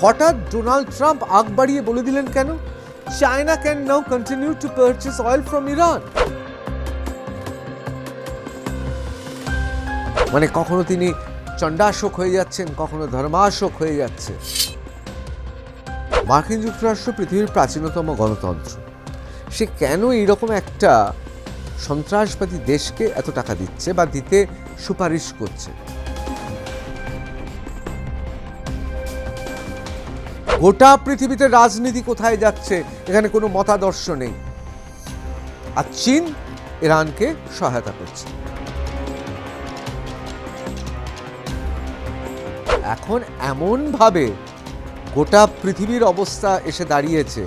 হঠাৎ Donald Trump আগ বাড়িয়ে বলে দিলেন কেন? China can now continue to purchase oil from Iran মানে কখনো তিনি চণ্ডাশোক হয়ে যাচ্ছেন, কখনো ধর্মাশোক হয়ে যাচ্ছে। মার্কিন যুক্তরাষ্ট্র পৃথিবীর প্রাচীনতম গণতন্ত্র। সে কেন এইরকম একটা সন্ত্রাসবাদী দেশকে এত টাকা দিচ্ছে বা দিতে সুপারিশ করছে? গোটা পৃথিবীতে রাজনীতি কোথায় যাচ্ছে, এখানে কোনো মতাদর্শ নেই। আর চীন ইরানকে সহায়তা করছে। এখন এমনভাবে গোটা পৃথিবীর অবস্থা এসে দাঁড়িয়েছে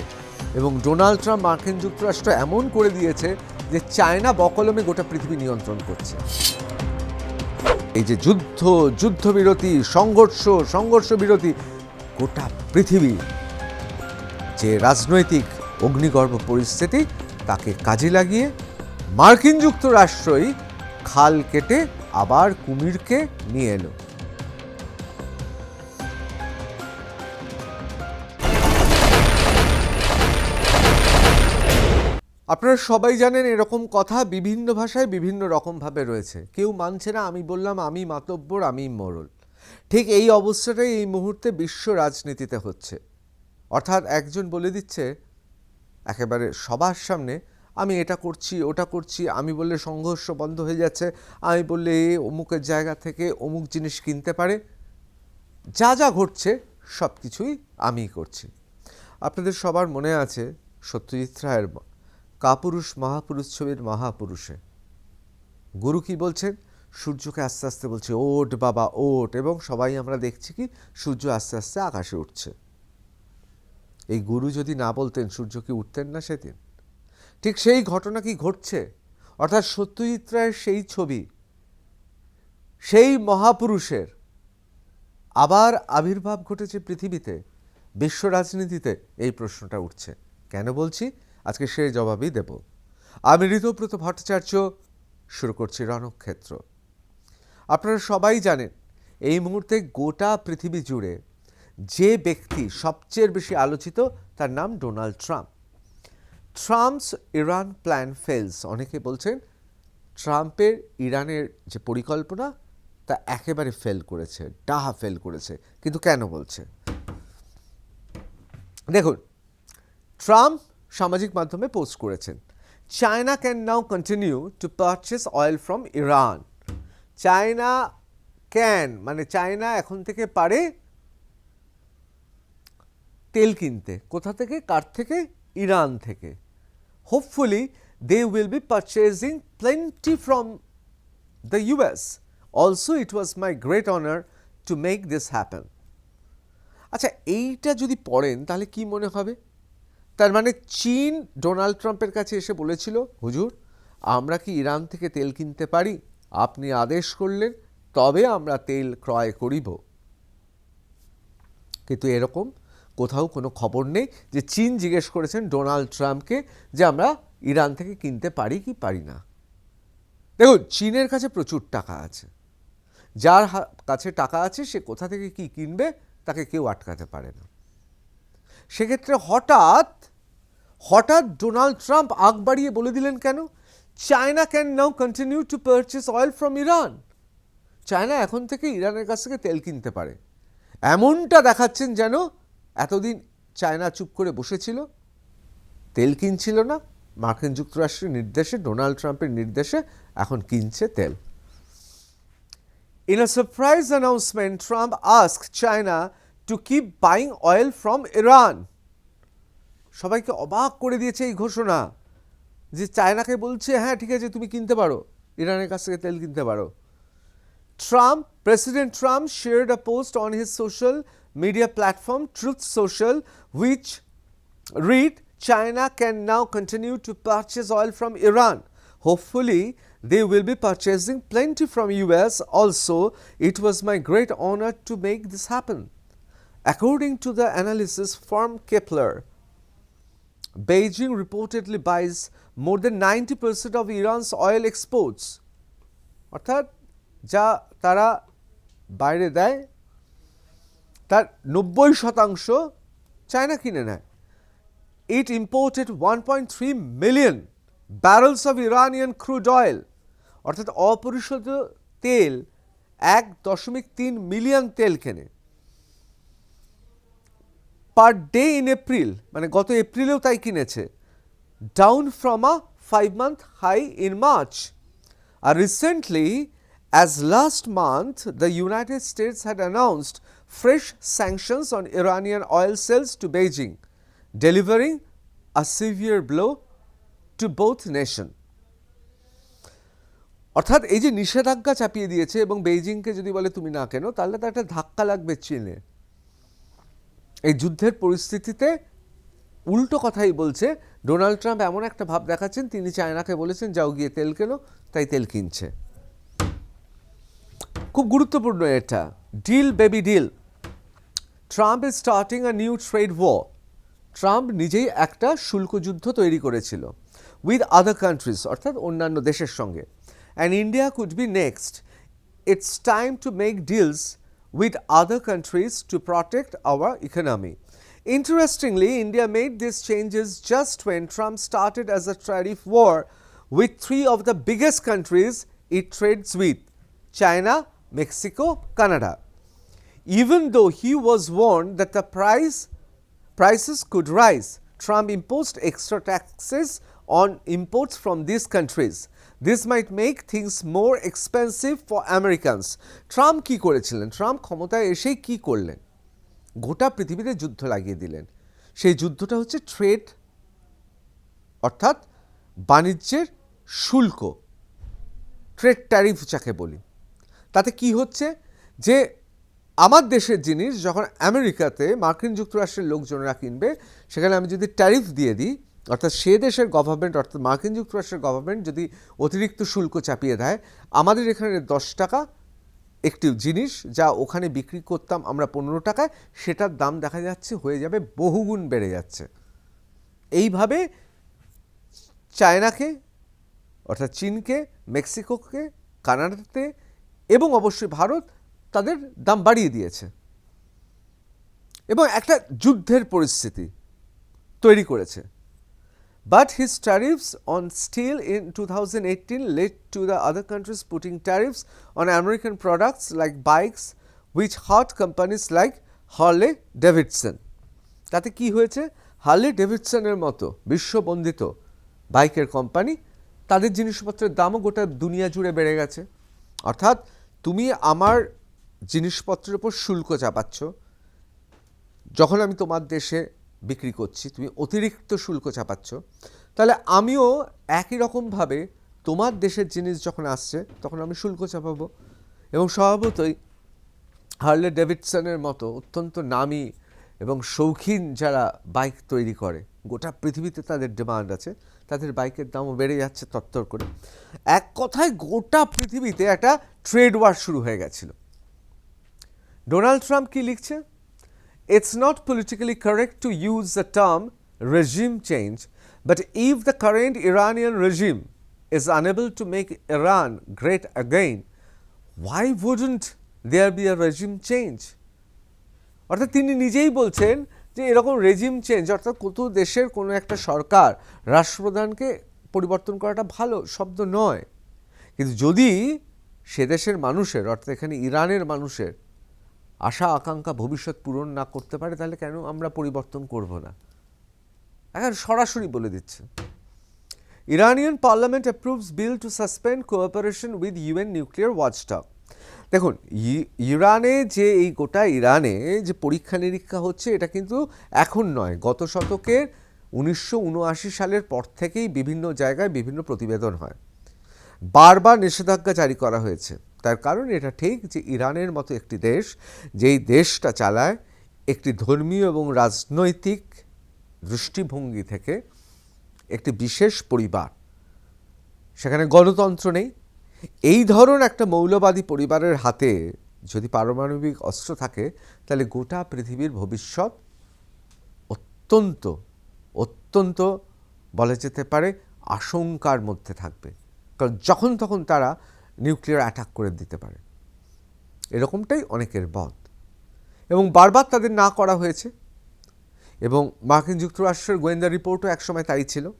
এবং ডোনাল্ড ট্রাম্প মার্কিন যুক্তরাষ্ট্র এমন করে দিয়েছে যে চায়না বকলমে গোটা পৃথিবী নিয়ন্ত্রণ করছে। এই যে যুদ্ধ, যুদ্ধবিরতি, সংঘর্ষ সংঘর্ষ বিরতি গোটা পৃথিবী। যে রাজনৈতিক অগ্নিগর্ভ পরিস্থিতি তাকে কাজে লাগিয়ে মার্কিন যুক্তরাষ্ট্রই খাল কেটে আবার কুমিরকে নিয়ে এলো। আপনারা সবাই জানেন এরকম কথা বিভিন্ন ভাষায় বিভিন্ন রকমভাবে রয়েছে। কেউ মানছে না, আমি বললাম, আমি মাতব্বর, আমি মোরল। ঠিক এই অবস্থাটাই এই মুহূর্তে বিশ্ব রাজনীতিতে হচ্ছে। অর্থাৎ একজন বলে দিচ্ছে, একেবারে সবার সামনে, আমি এটা করছি, ওটা করছি, আমি বললে সংঘর্ষ বন্ধ হয়ে যাচ্ছে, আমি বললে অমুকের জায়গা থেকে অমুক জিনিস কিনতে পারে। যা যা ঘটছে সব কিছুই আমিই করছি। আপনাদের সবার মনে আছে সত্যজিৎ রায়ের কাপুরুষ মহাপুরুষ ছবির মহাপুরুষে। গুরু কি বলছেন? সূর্যকে আস্তে আস্তে বলছে ওট বাবা ওট এবং সবাই আমরা দেখছি কি, সূর্য আস্তে আস্তে আকাশে উঠছে। এই গুরু যদি না বলতেন, সূর্য কি উঠতেন না সেদিন? ঠিক সেই ঘটনা কি ঘটছে? অর্থাৎ সত্যজিৎ রায়ের সেই ছবি, সেই মহাপুরুষের আবার আবির্ভাব ঘটেছে পৃথিবীতে, বিশ্ব রাজনীতিতে এই প্রশ্নটা উঠছে। কেন বলছি? আজকে সে জবাবই দেব। আমি ঋতব্রত ভট্টাচার্য, শুরু করছি রণক্ষেত্র। আপনারা সবাই জানেন, এই মুহূর্তে গোটা পৃথিবী জুড়ে যে ব্যক্তি সবচেয়ে বেশি আলোচিত তার নাম Donald Trump. Trump's Iran plan fails, অনেকে বলছেন ট্রাম্পের ইরানের যে পরিকল্পনা, তা একেবারে ফেল করেছে, ডাহা ফেল করেছে। কিন্তু কেন বলছে? দেখুন, ট্রাম্প সামাজিক মাধ্যমে পোস্ট করেছেন, China can now continue to purchase oil from Iran China can মানে চায়না এখন থেকে পারে তেল কিনতে। কোথা থেকে? কার থেকে? ইরান থেকে। Hopefully they will be purchasing plenty from the US also it was my great honour to make this happen আচ্ছা এইটা যদি পড়েন, তাহলে কি মনে হবে? তার মানে চীন ডোনাল্ড ট্রাম্পের কাছে এসে বলেছিল, হুজুর, আমরা কি ইরান থেকে তেল কিনতে পারি? আপনি আদেশ করলেন, তবে আমরা তেল ক্রয় করিব। কিন্তু এরকম কোথাও কোনো খবর নেই যে চীন জিজ্ঞেস করেছেন ডোনাল্ড ট্রাম্পকে যে আমরা ইরান থেকে কিনতে পারি কি পারি না। দেখুন, চীনের কাছে প্রচুর টাকা আছে। যার কাছে টাকা আছে, সে কোথা থেকে কি কিনবে, তাকে কেউ আটকাতে পারে না। সেক্ষেত্রে হঠাৎ হঠাৎ ডোনাল্ড ট্রাম্প আগ বাড়িয়ে বলে দিলেন কেন? China can now continue to purchase oil from Iran China এখন থেকে ইরানের কাছ থেকে তেল কিনতে পারে। এমনটা দেখাচ্ছেন যেন এতদিন চায়না চুপ করে বসেছিল। তেল কিনছিল না। মার্কিন যুক্তরাষ্ট্রের নির্দেশে ডোনাল্ড ট্রাম্পের নির্দেশে এখন কিনছে তেল। In a surprise announcement, Trump asked China to keep buying oil from Iran. সবাইকে অবাক করে দিয়েছে এই ঘোষণা। যে চায়নাকে বলছে হ্যাঁ ঠিক আছে তুমি কিনতে পারো ইরানের কাছ থেকে তেল কিনতে পারো Trump, President Trump shared a post on his social media platform Truth Social, which read China can now continue to purchase oil from Iran. Hopefully, they will be purchasing plenty from US. Also, it was my great honor to make this happen. According to the analysis firm Kepler, Beijing reportedly buys more than 90% of Iran's oil exports. অর্থাৎ যা তারা বাইরে দেয়, তার নব্বই শতাংশ China কিনে নেয় it imported one point three million barrels of Iranian crude oil অর্থাৎ অপরিশোধিত তেল, এক দশমিক তিন মিলিয়ন তেল কেনে পার ডে ইন এপ্রিল মানে গত এপ্রিলেও তাই কিনেছে down from a five month high in March. R recently as last month the United States had announced fresh sanctions on Iranian oil sales to Beijing delivering a severe blow to both nation অর্থাৎ এই যে নিষেধাজ্ঞা চাপিয়ে দিয়েছে এবং বেইজিংকে যদি বলে তুমি না কেন, তাহলে তার একটা ধাক্কা লাগবে চীনে এই যুদ্ধের পরিস্থিতিতে উল্টো কথাই বলছে ডোনাল্ড ট্রাম্প এমন একটা ভাব দেখাচ্ছেন, তিনি চায়নাকে বলেছেন, যাও গিয়ে তেল কেন, তাই তেল কিনছে। খুব গুরুত্বপূর্ণ এটা। Deal baby deal Trump is starting a new trade war Trump নিজেই একটা শুল্ক যুদ্ধ তৈরি করেছিল উইথ আদার কান্ট্রিজ অর্থাৎ অন্যান্য দেশের সঙ্গে। And India could be next it's time to make deals with other countries to protect our economy. Interestingly, India made these changes just when Trump started as a tariff war with three of the biggest countries it trades with China, Mexico, Canada. Even though he was warned that the price prices could rise, Trump imposed extra taxes on imports from these countries. This might make things more expensive for Americans. Trump কি করেছিলেন Trump ক্ষমতায় এসেই কি করলেন গোটা পৃথিবীতে যুদ্ধ লাগিয়ে দিলেন। সেই যুদ্ধটা হচ্ছে ট্রেড, অর্থাৎ বাণিজ্যের শুল্ক। ট্রেড ট্যারিফ যাকে বলি। তাতে কি হচ্ছে যে আমার দেশের জিনিস যখন আমেরিকাতে মার্কিন যুক্তরাষ্ট্রের লোকজনেরা কিনবে, সেখানে আমি যদি ট্যারিফ দিয়ে দিই, অর্থাৎ সে দেশের গভর্নমেন্ট অর্থাৎ মার্কিন যুক্তরাষ্ট্রের গভর্নমেন্ট যদি অতিরিক্ত শুল্ক চাপিয়ে দেয়, আমাদের এখানে দশ টাকা একটি জিনিস যা ওখানে বিক্রি করতাম আমরা পনেরো টাকায়, সেটার দাম দেখা যাচ্ছে হয়ে যাবে বহুগুণ বেড়ে যাচ্ছে। এইভাবে চায়নাকে, অর্থাৎ চীনকে, মেক্সিকোকে, কানাডাতে এবং অবশ্যই ভারত তাদের দাম বাড়িয়ে দিয়েছে। এবং একটা যুদ্ধের পরিস্থিতি তৈরি করেছে। But his tariffs on steel in 2018 led to the other countries putting tariffs on American products like bikes, which hurt companies like Harley Davidson. তাতে কি হয়েছে হার্লে ডেভিডসনের মতো বিশ্ববন্দিত বাইকের কোম্পানি তাদের জিনিসপত্রের দামও গোটা দুনিয়া জুড়ে বেড়ে গেছে অর্থাৎ তুমি আমার জিনিসপত্রের উপর শুল্ক চাপাচ্ছ যখন আমি তোমার দেশে বিক্রি করছি, তুমি অতিরিক্ত শুল্ক চাপাচ্ছ, তাহলে আমিও একই রকমভাবে তোমার দেশের জিনিস যখন আসছে, তখন আমি শুল্ক চাপাবো। এবং স্বভাবতই হার্লে ডেভিডসনের মতো অত্যন্ত নামি এবং শৌখিন যারা বাইক তৈরি করে, গোটা পৃথিবীতে তাদের ডিমান্ড আছে, তাদের বাইকের দামও বেড়ে যাচ্ছে তত্তর করে। এক কথায় গোটা পৃথিবীতে একটা ট্রেড ওয়ার শুরু হয়ে গেছিল। ডোনাল্ড ট্রাম্প কি লিখছে? It's not politically correct to use the term regime change, but if the current Iranian regime is unable to make Iran great again, why wouldn't there be a regime change? অর্থাৎ তিনি নিজেই বলছেন যে এরকম regime change অর্থাৎ কত দেশের কোনো একটা সরকার রাষ্ট্রপ্রধানকে পরিবর্তন করাটা ভালো শব্দ নয় কিন্তু যদি সে দেশের মানুষের অর্থাৎ এখানে ইরানের মানুষের আশা, আকাঙ্ক্ষা ভবিষ্যৎ পূরণ না করতে পারে, তাহলে কেন আমরা পরিবর্তন করব না? এখন সরাসরি বলে দিচ্ছে। Iranian parliament approves bill to suspend cooperation with UN nuclear watchdog দেখুন ইরানে যে এই গোটা ইরানে যে পরীক্ষা নিরীক্ষা হচ্ছে, এটা কিন্তু এখন নয়, গত শতকের উনিশশো উনআশি সালের পর থেকেই বিভিন্ন জায়গায় বিভিন্ন প্রতিবেদন হয়। বারবার নিষেধাজ্ঞা জারি করা হয়েছে। তার কারণ এটা ঠিক যে ইরানের মতো একটি দেশ, যেই দেশটা চালায়, একটি ধর্মীয় এবং রাজনৈতিক দৃষ্টিভঙ্গি থেকে একটি বিশেষ পরিবার। সেখানে গণতন্ত্র নেই। এই ধরন একটা মৌলবাদী পরিবারের হাতে যদি পারমাণবিক অস্ত্র থাকে, তাহলে গোটা পৃথিবীর ভবিষ্যৎ অত্যন্ত অত্যন্ত বলা যেতে পারে আশঙ্কার মধ্যে থাকবে। কারণ যখন তখন তারা নিউক্লিয়ার অ্যাটাক করে দিতে পারে। এরকমটাই অনেকের মত। এবং বারবার তাদের না করা হয়েছে। এবং মার্কিন যুক্তরাষ্ট্রের গোয়েন্দা রিপোর্টও একসময় তাই ছিল।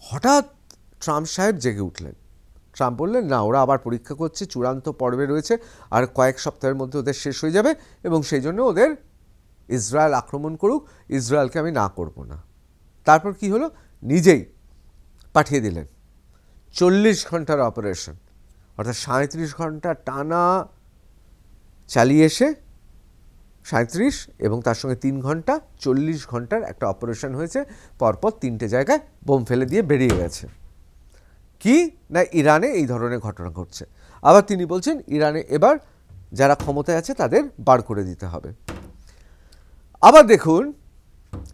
হঠাৎ ট্রাম্প সাহেব জেগে উঠলেন। ট্রাম্প বললেন, না, ওরা আবার পরীক্ষা করছে, চূড়ান্ত পর্বে রয়েছে, আর কয়েক সপ্তাহের মধ্যে ওদের শেষ হয়ে যাবে এবং সেই জন্য ওদের ইসরায়েল আক্রমণ করুক। ইসরায়েলকে আমি না করব না। তারপর কি হলো? নিজেই পাঠিয়ে দিলেন। চল্লিশ ঘণ্টার অপারেশন। অর্থাৎ সাঁত্রিশ ঘণ্টা টানা চালিয়ে এসে সাঁত্রিশ এবং তার সঙ্গে তিন ঘণ্টা চল্লিশ ঘণ্টার একটা অপারেশন হয়েছে, পরপর তিনটে জায়গায় বোম ফেলে দিয়ে বেরিয়ে গেছে। কি? না, ইরানে এই ধরনের ঘটনা ঘটছে। আবার তিনি বলছেন, ইরানে এবার যারা ক্ষমতায় আছে তাদের বার করে দিতে হবে। আবার দেখুন,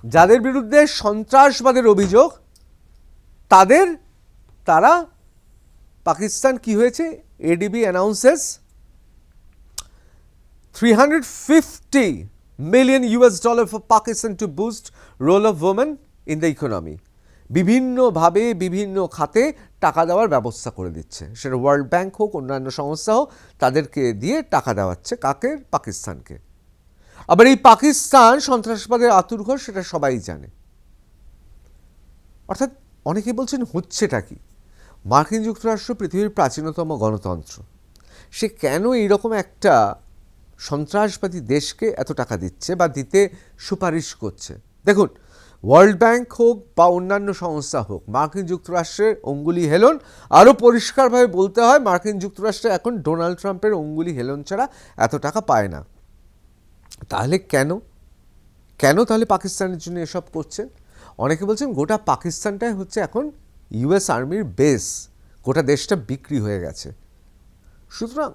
যাদের বিরুদ্ধে সন্ত্রাসবাদের অভিযোগ, তাদের, তারা পাকিস্তান কি হয়েছে? ADB announces three hundred 350 million US dollar for Pakistan to boost role of women in the economy. বিভিন্নভাবে বিভিন্ন খাতে টাকা দেওয়ার ব্যবস্থা করে দিচ্ছে। সেটা ওয়ার্ল্ড ব্যাংক হোক, অন্যান্য সংস্থা হোক, তাদেরকে দিয়ে টাকা দেওয়াচ্ছে কাকে? পাকিস্তানকে। আবার এই পাকিস্তান সন্ত্রাসবাদের আতুরঘর সেটা সবাই জানে। অর্থাৎ অনেকে বলছেন, হচ্ছেটা কি? মার্কিন যুক্তরাষ্ট্র পৃথিবীর প্রাচীনতম গণতন্ত্র। সে কেন এইরকম একটা সন্ত্রাসবাদী দেশকে এত টাকা দিচ্ছে বা দিতে সুপারিশ করছে? দেখুন ওয়ার্ল্ড ব্যাংক হোক বা অন্যান্য সংস্থা হোক, মার্কিন যুক্তরাষ্ট্রের অঙ্গুলি হেলন আরও পরিষ্কারভাবে বলতে হয়, মার্কিন যুক্তরাষ্ট্রে এখন ডোনাল্ড ট্রাম্পের অঙ্গুলি হেলন ছাড়া এত টাকা পায় না। তাহলে কেন? কেন তাহলে পাকিস্তানের জন্য এসব করছেন অনেকে বলছেন গোটা পাকিস্তানটাই হচ্ছে এখন ইউএস আর্মির বেস গোটা দেশটা বিক্রি হয়ে গেছে। সুতরাং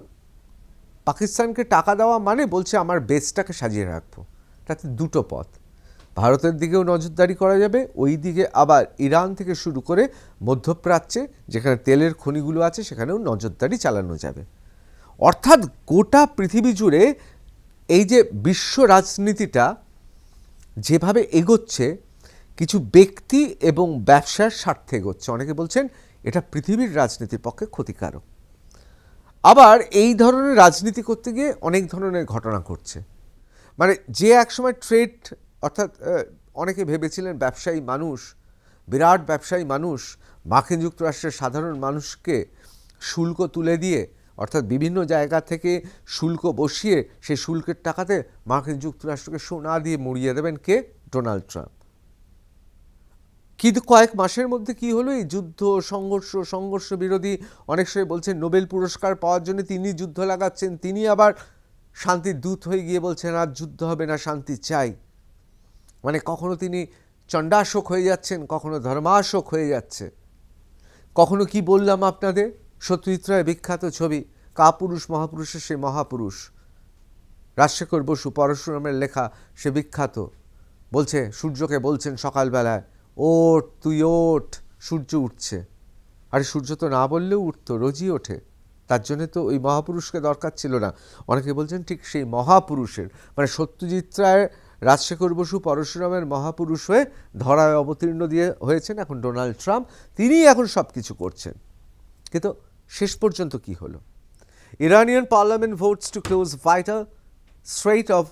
পাকিস্তানকে টাকা দেওয়া মানে বলছে আমার বেসটাকে সাজিয়ে রাখব। তাতে দুটো পথ। ভারতের দিকেও নজরদারি করা যাবে, ওই দিকে আবার ইরান থেকে শুরু করে মধ্যপ্রাচ্যে, যেখানে তেলের খনিগুলো আছে, সেখানেও নজরদারি চালানো যাবে। অর্থাৎ গোটা পৃথিবী জুড়ে এই যে বিশ্ব রাজনীতিটা যেভাবে এগোচ্ছে কিছু ব্যক্তি এবং ব্যবসার স্বার্থে এগোচ্ছে। অনেকে বলছেন, এটা পৃথিবীর রাজনীতির পক্ষে ক্ষতিকারক। আবার এই ধরনের রাজনীতি করতে গিয়ে অনেক ধরনের ঘটনা ঘটছে। মানে যে একসময় ট্রেড, অর্থাৎ অনেকে ভেবেছিলেন ব্যবসায়ী মানুষ, বিরাট ব্যবসায়ী মানুষ, মার্কিন যুক্তরাষ্ট্রের সাধারণ মানুষকে শুল্ক তুলে দিয়ে, অর্থাৎ বিভিন্ন জায়গা থেকে শুল্ক বসিয়ে সেই শুল্কের টাকাতে মার্কিন যুক্তরাষ্ট্রকে সোনা দিয়ে মুড়িয়ে দেবেন কে? Donald Trump. কিন্তু কয়েক মাসের মধ্যে কি হলো? এই যুদ্ধ, সংঘর্ষ সংঘর্ষ বিরোধী অনেক সময় বলছেন নোবেল পুরস্কার পাওয়ার জন্য তিনি যুদ্ধ লাগাচ্ছেন, তিনি আবার শান্তির দূত হয়ে গিয়ে বলছেন, আর যুদ্ধ হবে না, শান্তি চাই। মানে কখনো তিনি চণ্ডাশোক হয়ে যাচ্ছেন, কখনো ধর্মাশোক হয়ে যাচ্ছে। কখনো কি বললাম আপনাদের? সত্যজিৎ বিখ্যাত ছবি, কাপুরুষ, মহাপুরুষের সে মহাপুরুষ। রাজশেখর বসু, পরশুরামের লেখা সে বিখ্যাত। বলছে, সূর্যকে বলছেন সকালবেলায় ওঠ, তুই ওঠ, সূর্য উঠছে। আরে, সূর্য তো না বললেও উঠতো, রোজই ওঠে। তার জন্য তো ওই মহাপুরুষকে দরকার ছিল না। অনেকে বলছেন ঠিক সেই মহাপুরুষের মানে সত্যজিৎ রায় রাজশেখর বসু, পরশুরামের মহাপুরুষ হয়ে ধরায় অবতীর্ণ দিয়ে হয়েছেন এখন ডোনাল্ড ট্রাম্প। তিনিই এখন সব কিছু করছেন। কিন্তু শেষ পর্যন্ত কি হলো? Iranian parliament votes to close vital Strait of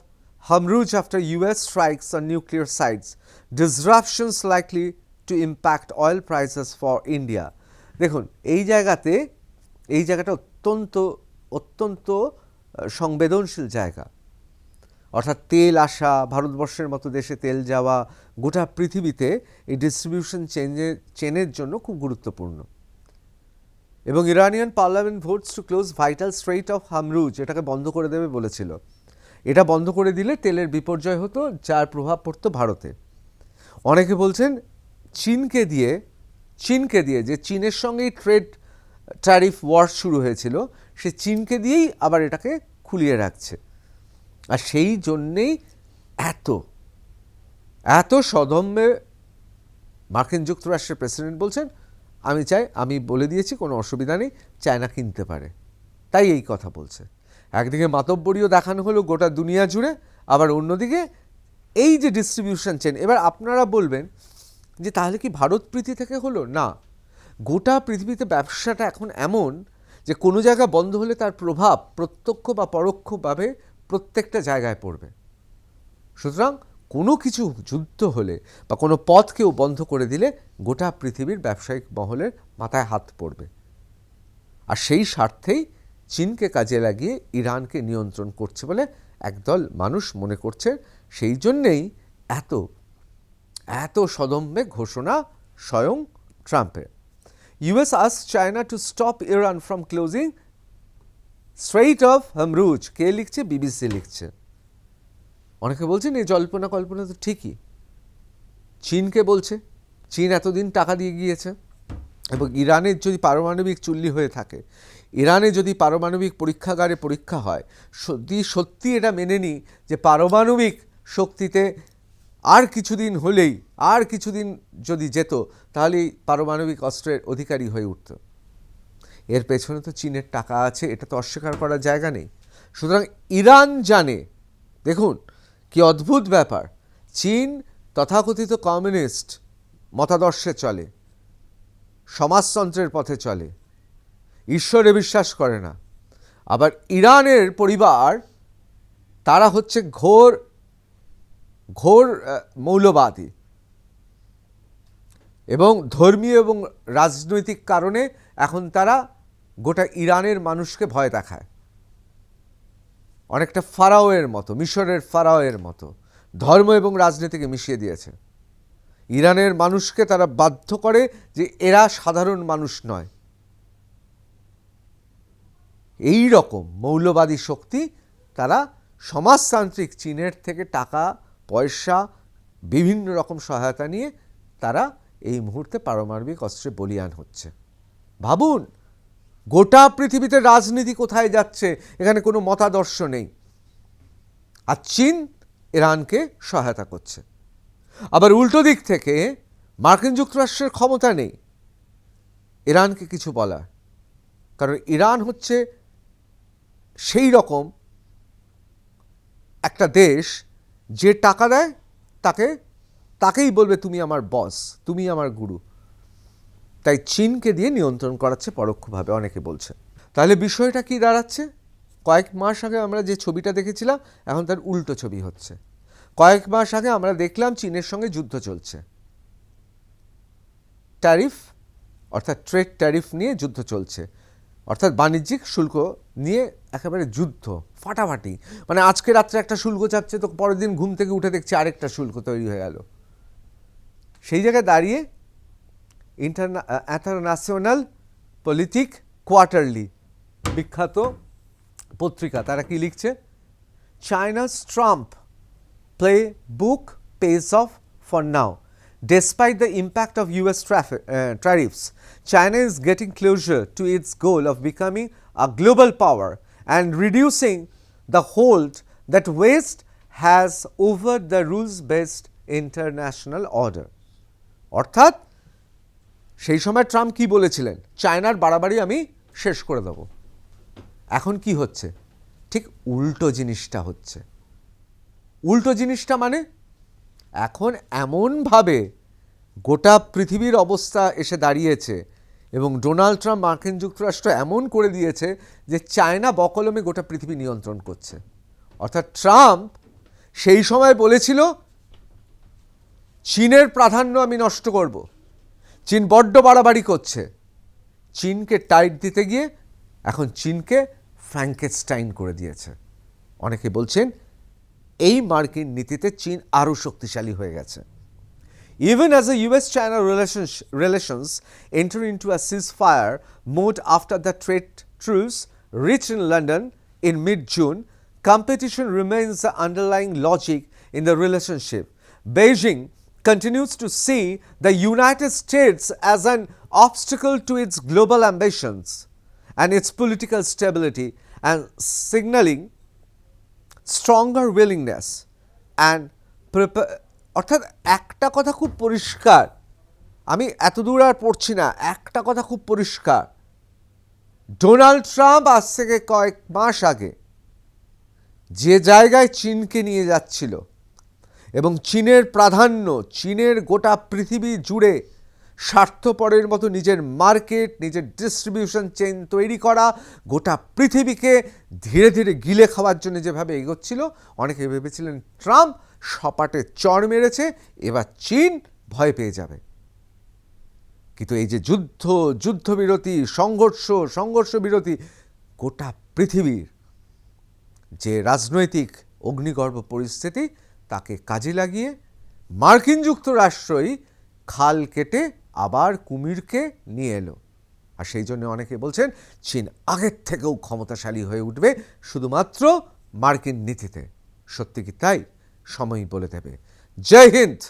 Hormuz after US strikes on nuclear sites. Disruptions likely to impact oil prices for India. দেখুন, এই জায়গাতে, এই জায়গাটা অত্যন্ত অত্যন্ত সংবেদনশীল জায়গা অর্থাৎ তেল আসা, ভারতবর্ষের মতো দেশে তেল যাওয়া, গোটা পৃথিবীতে এই ডিস্ট্রিবিউশন চেঞ্জের চেনের জন্য খুব গুরুত্বপূর্ণ এবং Iranian parliament votes to close vital strait of Hamruj এটাকে বন্ধ করে দেবে বলেছিল এটা বন্ধ করে দিলে তেলের বিপর্যয় হতো, যার প্রভাব পড়তো ভারতে। অনেকে বলছেন চীনকে দিয়ে চীনকে দিয়ে যে চীনের সঙ্গেই ট্রেড, ট্যারিফ ওয়ার শুরু হয়েছিল, সে চীনকে দিয়েই আবার এটাকে খুলিয়ে রাখছে। আর সেই জন্যেই এত এত সদম্বে মার্কিন যুক্তরাষ্ট্রের প্রেসিডেন্ট বলছেন, আমি চাই, আমি বলে দিয়েছি, কোনো অসুবিধা নেই, চায়না কিনতে পারে। তাই এই কথা বলছে। একদিকে মাতব্বরীও দেখানো হলো গোটা দুনিয়া জুড়ে, আবার অন্যদিকে এই যে ডিস্ট্রিবিউশন চেন এবার আপনারা বলবেন যে তাহলে কি ভারত প্রীতি থেকে হলো? না। গোটা পৃথিবীতে ব্যবসাটা এখন এমন যে কোনো জায়গা বন্ধ হলে তার প্রভাব প্রত্যক্ষ বা পরোক্ষভাবে প্রত্যেকটা জায়গায় পড়বে। সুতরাং কোনো কিছু যুদ্ধ হলে বা কোনো পথ কেউ বন্ধ করে দিলে গোটা পৃথিবীর ব্যবসায়িক মহলের মাথায় হাত পড়বে। আর সেই স্বার্থেই চীনকে কাজে লাগিয়ে ইরানকে নিয়ন্ত্রণ করছে বলে একদল মানুষ মনে করছে। সেই জন্যেই এত এত সদম্বে ঘোষণা স্বয়ং ট্রাম্পের। US us China to stop Iran from closing. Straight of Hamruj, কে লিখছে? বিবিসি লিখছে। অনেকে বলছেন এই জল্পনা কল্পনা তো ঠিকই। চীনকে বলছে, চীন এতদিন টাকা দিয়ে গিয়েছে এবং ইরানের যদি পারমাণবিক চুল্লি হয়ে থাকে ইরানে যদি পারমাণবিক পরীক্ষাগারে পরীক্ষা হয়, সত্যি সত্যি এটা মেনে নিই যে পারমাণবিক শক্তিতে আর কিছুদিন হলেই, আর কিছুদিন যদি যেত তাহলে পারমাণবিক অস্ত্রের অধিকারী হয়ে উঠত। এর পেছনে তো চীনের টাকা আছে, এটা তো অস্বীকার করার জায়গা নেই। সুতরাং ইরান জানে, দেখুন, কি অদ্ভুত ব্যাপার। চীন তথাকথিত কমিউনিস্ট মতাদর্শে চলে, সমাজতন্ত্রের পথে চলে ঈশ্বরে বিশ্বাস করে না। আবার ইরানের পরিবার, তারা হচ্ছে ঘোর ঘোর মৌলবাদী এবং ধর্মীয় এবং রাজনৈতিক কারণে এখন তারা গোটা ইরানের মানুষকে ভয় দেখায়। অনেকটা ফারাওয়ের মতো, মিশরের ফারাওয়ের মতো, ধর্ম এবং রাজনীতিকে মিশিয়ে দিয়েছে। ইরানের মানুষকে তারা বাধ্য করে যে এরা সাধারণ মানুষ নয়। এই রকম মৌলবাদী শক্তি তারা সমাজতান্ত্রিক চীনের থেকে টাকা, পয়সা, বিভিন্ন রকম সহায়তা নিয়ে তারা এই মুহূর্তে পারমাণবিক অস্ত্রে বলিয়ান হচ্ছে। ভাবুন, গোটা পৃথিবীতে রাজনীতি কোথায় যাচ্ছে, এখানে কোনো মতাদর্শ নেই। আর চীন ইরানকে সহায়তা করছে। আবার উল্টো দিক থেকে মার্কিন যুক্তরাষ্ট্রের ক্ষমতা নেই। ইরানকে কিছু বলার। কারণ ইরান হচ্ছে সেই রকম একটা দেশ যে টাকা দেয় তাকে, তাকেই বলবে, তুমি আমার বস তুমি আমার গুরু। তাই চীনকে দিয়ে নিয়ন্ত্রণ করাচ্ছে পরোক্ষভাবে অনেকে বলছে। তাহলে বিষয়টা কি দাঁড়াচ্ছে? কয়েক মাস আগে আমরা যে ছবিটা দেখেছিলাম, এখন তার উল্টো ছবি হচ্ছে। কয়েক মাস আগে আমরা দেখলাম চীনের সঙ্গে যুদ্ধ চলছে। ট্যারিফ, অর্থাৎ ট্রেড ট্যারিফ নিয়ে যুদ্ধ চলছে। অর্থাৎ বাণিজ্যিক শুল্ক নিয়ে একেবারে যুদ্ধ, ফাটাফাটি। মানে আজকে রাত্রে একটা শুল্ক চাচ্ছে তো পরের দিন ঘুম থেকে উঠে দেখছি আরেকটা শুল্ক তৈরি হয়ে গেল। সেই জায়গায় দাঁড়িয়ে ইন্টারনা ইন্টারন্যাশনাল পলিটিক কোয়ার্টারলি বিখ্যাত পত্রিকা, তারা কি লিখছে? China's Trump playbook pays off for now. Despite the impact of US traffic, uh, tariffs, China is getting closer to its goal of becoming a global power and reducing the hold that West has over the rules-based international order. অর্থাৎ সেই সময় Trump কি বলেছিলেন চায়নার বাড়াবাড়ি আমি শেষ করে দেব এখন কি হচ্ছে ঠিক উল্টো জিনিসটা হচ্ছে উল্টো জিনিসটা মানে এখন এমনভাবে গোটা পৃথিবীর অবস্থা এসে দাঁড়িয়েছে এবং ডোনাল্ড ট্রাম্প মার্কিন যুক্তরাষ্ট্র এমন করে দিয়েছে যে চায়না বকলমে গোটা পৃথিবী নিয়ন্ত্রণ করছে। অর্থাৎ ট্রাম্প সেই সময় বলেছিল, চীনের প্রাধান্য আমি নষ্ট করব। চীন বড্ড বাড়াবাড়ি করছে। চীনকে টাইট দিতে গিয়ে এখন চীনকে ফ্র্যাঙ্কেস্টাইন করে দিয়েছে। অনেকে বলছেন এই মার্কিন নীতিতে চীন আরও শক্তিশালী হয়ে গেছে Even as the US China relations, relations enter into a ceasefire mode after the trade truce reached in London in mid June, competition remains the underlying logic in the relationship. Beijing continues to see the United States as an obstacle to its global ambitions and its political stability and signaling stronger willingness and অর্থাৎ একটা কথা খুব পরিষ্কার। আমি এত দূর আর পড়ছি না, একটা কথা খুব পরিষ্কার। ডোনাল্ড ট্রাম্প আজ থেকে কয়েক মাস আগে যে জায়গায় চীনকে নিয়ে যাচ্ছিল এবং চীনের প্রাধান্য, চীনের গোটা পৃথিবী জুড়ে স্বার্থপরের মতো নিজের মার্কেট, নিজের ডিস্ট্রিবিউশন চেইন তৈরি করা, গোটা পৃথিবীকে ধীরে ধীরে গিলে খাওয়ার জন্য যেভাবে এগোচ্ছিল, অনেকে ভেবেছিলেন ট্রাম্প সপাটে চর মেরেছে, এবার চীন ভয় পেয়ে যাবে। কিন্তু এই যে যুদ্ধ, যুদ্ধবিরতি, সংঘর্ষ সংঘর্ষ বিরতি গোটা পৃথিবীর যে রাজনৈতিক অগ্নিগর্ভ পরিস্থিতি, তাকে কাজে লাগিয়ে মার্কিন যুক্তরাষ্ট্রই খাল কেটে আবার কুমিরকে নিয়ে এলো। আর সেই জন্য অনেকে বলছেন, চীন আগের থেকেও ক্ষমতাশালী হয়ে উঠবে শুধুমাত্র মার্কিন নীতিতে। সত্যি কি তাই? সময় বলে দেবে। জয় হিন্দ!